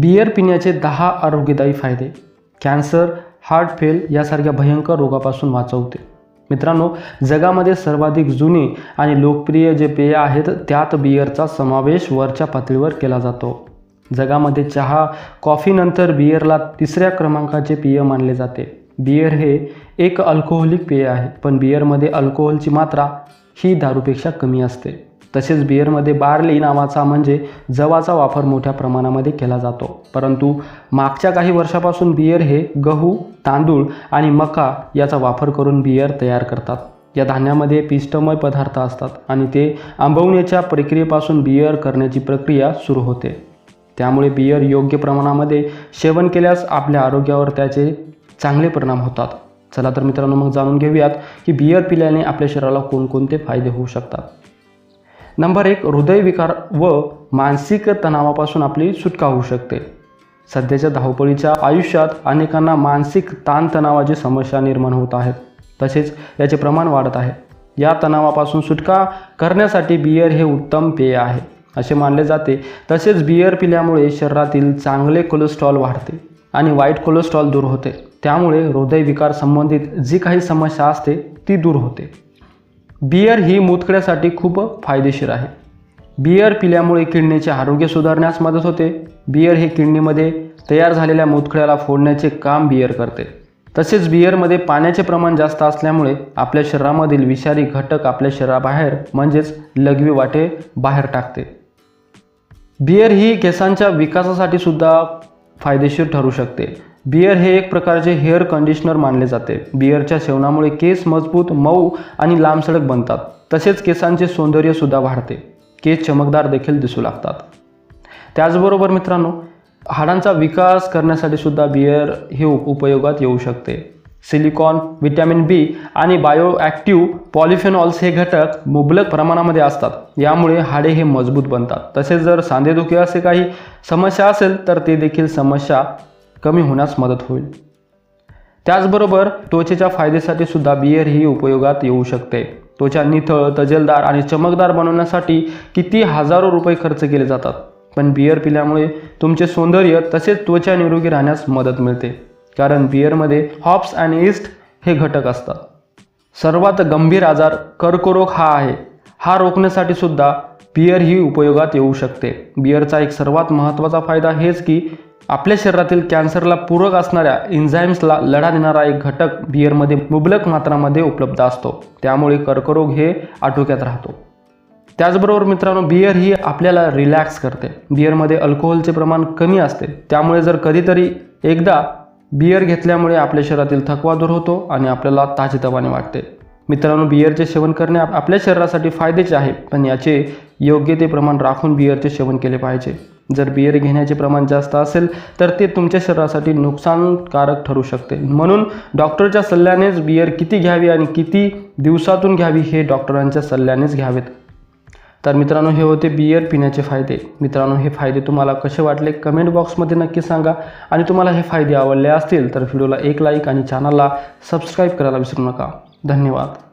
Beer पिण्याचे दहा आरोग्यदायी फायदे. कॅन्सर हार्ट फेल यासारख्या भयंकर रोगापासून वाचवते. मित्रांनो जगामध्ये सर्वाधिक जुनी आणि लोकप्रिय जे पेय आहेत त्यात बियरचा समावेश वरच्या पातळीवर केला जातो. जगामध्ये चहा कॉफीनंतर बियरला तिसऱ्या क्रमांकाचे पेय मानले जाते. बियर हे एक अल्कोहोलिक पेय आहे पण बियरमध्ये अल्कोहोलची मात्रा ही दारूपेक्षा कमी असते. तसेच बियरमध्ये बार्ली नावाचा म्हणजे जवाचा वापर मोठ्या प्रमाणामध्ये केला जातो. परंतु मागच्या काही वर्षापासून बियर हे गहू तांदूळ आणि मका याचा वापर करून बियर तयार करतात. या धान्यामध्ये पिष्टमय पदार्थ असतात आणि ते आंबवण्याच्या प्रक्रियेपासून बियर करण्याची प्रक्रिया सुरू होते. त्यामुळे बियर योग्य प्रमाणामध्ये सेवन केल्यास आपल्या आरोग्यावर त्याचे चांगले परिणाम होतात. चला तर मित्रांनो मग जाणून घेऊयात की बियर पिल्याने आपल्या शरीराला कोणकोणते फायदे होऊ शकतात. नंबर एक हृदयविकार व मानसिक तणावापासून आपली सुटका होऊ शकते. सध्याच्या धावपळीच्या आयुष्यात अनेकांना मानसिक ताणतणावाची समस्या निर्माण होत आहेत. तसेच याचे प्रमाण वाढत आहे. या तणावापासून सुटका करण्यासाठी बियर हे उत्तम पेय आहे असे मानले जाते. तसेच बियर पिल्यामुळे शरीरातील चांगले कोलेस्ट्रॉल वाढते आणि वाईट कोलेस्ट्रॉल दूर होते. त्यामुळे हृदयविकार संबंधित जी काही समस्या असते ती दूर होते. बियर ही मूतखड्यासाठी खूप फायदेशीर आहे. बियर पिल्यामुळे किडनीचे आरोग्य सुधारण्यास मदत होते. बियर हे किडनीमध्ये तयार झालेल्या मूतखड्याला फोडण्याचे काम बियर करते. तसेच बियरमध्ये पाण्याचे प्रमाण जास्त असल्यामुळे आपल्या शरीरामधील विषारी घटक आपल्या शरीराबाहेर म्हणजेच लघवी वाटे बाहेर टाकते. बियर ही केसांच्या विकासासाठी सुद्धा फायदेशीर ठरू शकते. बियर हे एक प्रकारचे हेअर कंडिशनर मानले जाते. बियरच्या सेवनामुळे केस मजबूत मऊ आणि लांबसडक बनतात. तसेच केसांचे सौंदर्यसुद्धा वाढते. केस चमकदार देखील दिसू लागतात. त्याचबरोबर मित्रांनो हाडांचा विकास करण्यासाठी सुद्धा बियर हे उपयोगात येऊ शकते. सिलिकॉन व्हिटॅमिन बी आणि बायो ॲक्टिव्ह पॉलिफेनॉल्स हे घटक मुबलक प्रमाणामध्ये असतात. यामुळे हाडे हे मजबूत बनतात. तसेच जर सांधेदुखी असे काही समस्या असेल तर ते देखील समस्या कमी होण्यास मदत होईल. त्याचबरोबर त्वचेच्या फायद्यासाठी सुद्धा बियर ही उपयोगात येऊ शकते. त्वचा निथळ तजेलदार आणि चमकदार बनवण्यासाठी किती हजारो रुपये खर्च केले जातात. पण बियर पिल्यामुळे तुमचे सौंदर्य तसेच त्वचा निरोगी राहण्यास मदत मिळते. कारण बियरमध्ये हॉप्स आणि ईस्ट हे घटक असतात. सर्वात गंभीर आजार कर्करोग हा आहे. हा रोखण्यासाठी सुद्धा बियर ही उपयोगात येऊ शकते. बियरचा एक सर्वात महत्त्वाचा फायदा हेच की आपल्या शरीरातील कॅन्सरला पूरक असणाऱ्या एन्झाईम्सला लढा देणारा एक घटक बियरमध्ये मुबलक मात्रामध्ये उपलब्ध असतो. त्यामुळे कर्करोग हे आटोक्यात राहतो. त्याचबरोबर मित्रांनो बियर ही आपल्याला रिलॅक्स करते. बियरमध्ये अल्कोहोलचे प्रमाण कमी असते. त्यामुळे जर कधीतरी एकदा बियर घेतल्यामुळे आपल्या शरीरातील थकवा दूर होतो आणि आपल्याला ताजेतवाने वाटते. मित्रांनो बियरचे सेवन करणे आपल्या शरीरासाठी फायदेचे आहे पण याचे योग्य ते प्रमाण राखून बियरचे सेवन केले पाहिजे. जर बियर घेण्याचे प्रमाण जास्त असेल तर ते तुमच्या शरीरासाठी नुकसानकारक ठरू शकते. म्हणून डॉक्टरच्या सल्ल्यानेच बियर किती घ्यावी आणि किती दिवसातून घ्यावी हे डॉक्टरांच्या सल्ल्यानेच घ्यावेत. तर मित्रांनो हे होते बियर पिण्याचे फायदे. मित्रांनो हे फायदे तुम्हाला कसे वाटले कमेंट बॉक्समध्ये नक्की सांगा. आणि तुम्हाला हे फायदे आवडले असतील तर व्हिडिओला एक लाईक आणि चॅनलला सबस्क्राईब करायला विसरू नका. धन्यवाद.